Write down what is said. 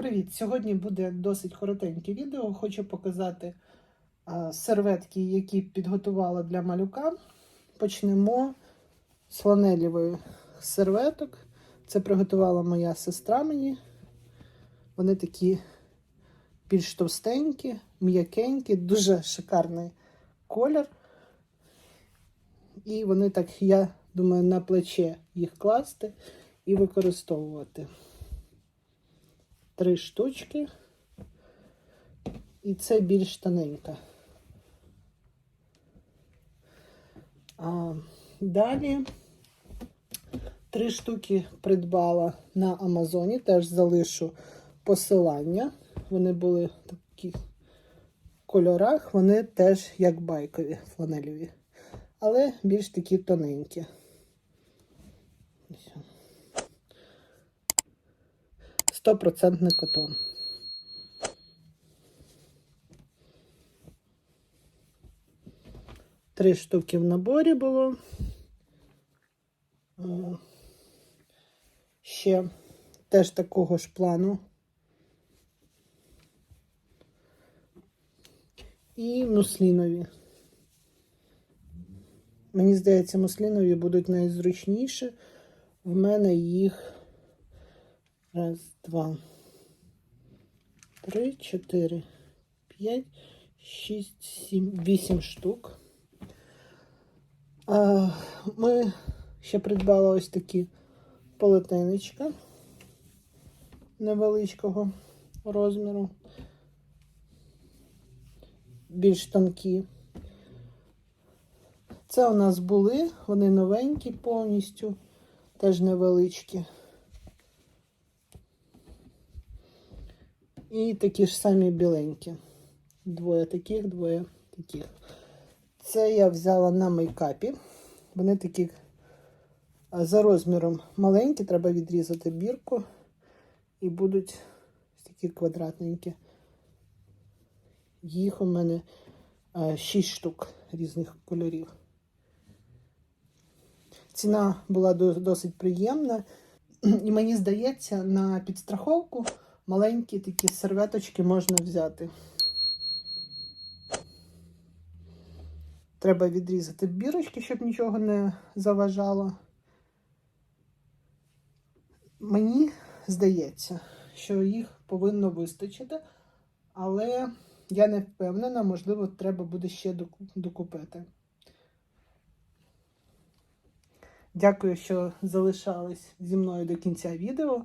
Привіт! Сьогодні буде досить коротеньке відео. Хочу показати а, серветки, які підготувала для малюка. Почнемо з фланелівої серветок. Це приготувала моя сестра мені. Вони такі більш товстенькі, м'якенькі, дуже шикарний колір. І вони так, я думаю, на плече їх класти і використовувати три штучки. І це більш тоненька. А, далі три штуки придбала на Амазоні, теж залишу посилання. Вони були в таких кольорах, вони теж як байкові фланелеві, але більш такі тоненькі. 100% котон. Три штуки в наборі було. Е, ще теж такого ж плану. І муслінові. Мені здається, муслінові будуть найзручніші. В мене їх Раз, два, три, чотири, п'ять, шість, сім, вісім штук. Ми ще придбали ось такі полотенечка невеличкого розміру. Більш тонкі. Це у нас були, вони новенькі повністю, теж невеличкі. І такі ж самі біленькі. Двоє таких, двоє таких. Це я взяла на мейкапі. Вони такі за розміром маленькі, треба відрізати бірку. І будуть такі квадратненькі. Їх у мене 6 штук різних кольорів. Ціна була досить приємна. І мені здається, на підстраховку маленькі такі серветочки можна взяти. Треба відрізати бірочки, щоб нічого не заважало. Мені здається, що їх повинно вистачити, але я не впевнена, можливо, треба буде ще докупити. Дякую, що залишались зі мною до кінця відео.